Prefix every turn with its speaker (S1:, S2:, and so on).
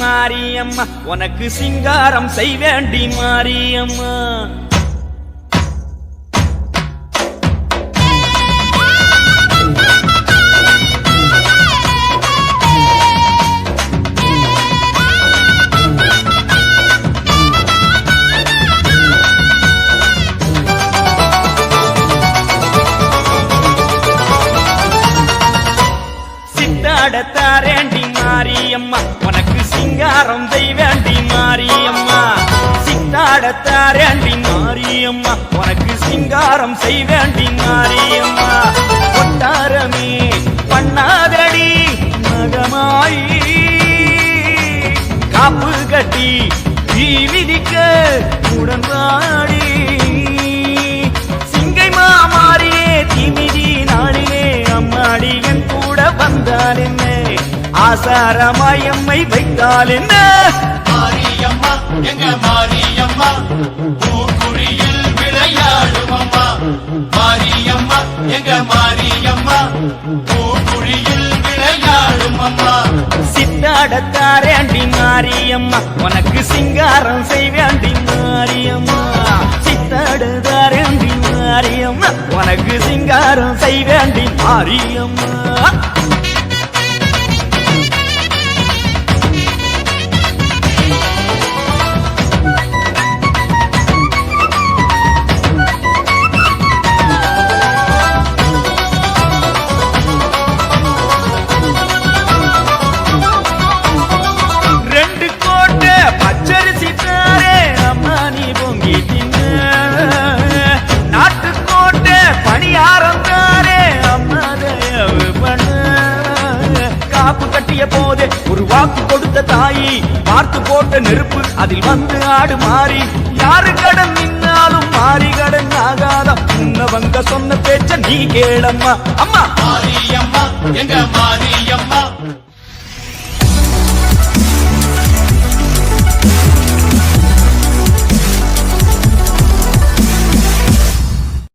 S1: மாரியம்மா உனக்கு சிங்காரம் செய்வேண்டி மாரியம்மா. சித்தாடத்தாரே மாரியம்மா உனக்கு சிங்காரம் தெய்வேண்டி மாரியம்மா. சித்தாடத்தாரேண்டி மாரியம்மா உனக்கு சிங்காரம் செய்வேண்டி மாரியம்மா. கொட்டாரமே பண்ணாதடி மகமாயி. காப்பு கட்டி தீ விதிக்க உடன்பாடி. சிங்கை மாமாரியே திமிதி நாளிலே அம்மாடி என் கூட வந்தால் என்ன ஆசாரமாயம்மை வைத்தால் என்ன?
S2: மாரியம்மா எங்க மாரியம்மா? பூக்குழியில் விளையாடும் அம்மா மாரியம்மா எங்க மாரியம்மா? பூக்குழியில் விளையாடும் அம்மா
S1: சித்தாடத்தாரேண்டி மாரியம்மா உனக்கு சிங்காரம் செய்வேண்டி மாரியம்மா. சித்தாடுதாரேண்டி மாரியம்மா உனக்கு சிங்காரம் செய்வேண்டி மாரியம்மா. காப்பு கட்டிய போதே ஒரு வாக்கு கொடுத்த தாயி பார்த்து போட்ட நெருப்பு அதில் வந்து ஆடு மாறி. யாரு கடன் நின்னாலும் மாறி கடன் ஆகாதம் உன்னவங்க சொன்ன பேச்ச நீ கேளம்மா. அம்மா.
S2: மாரியம்மா எங்க மாரியம்மா?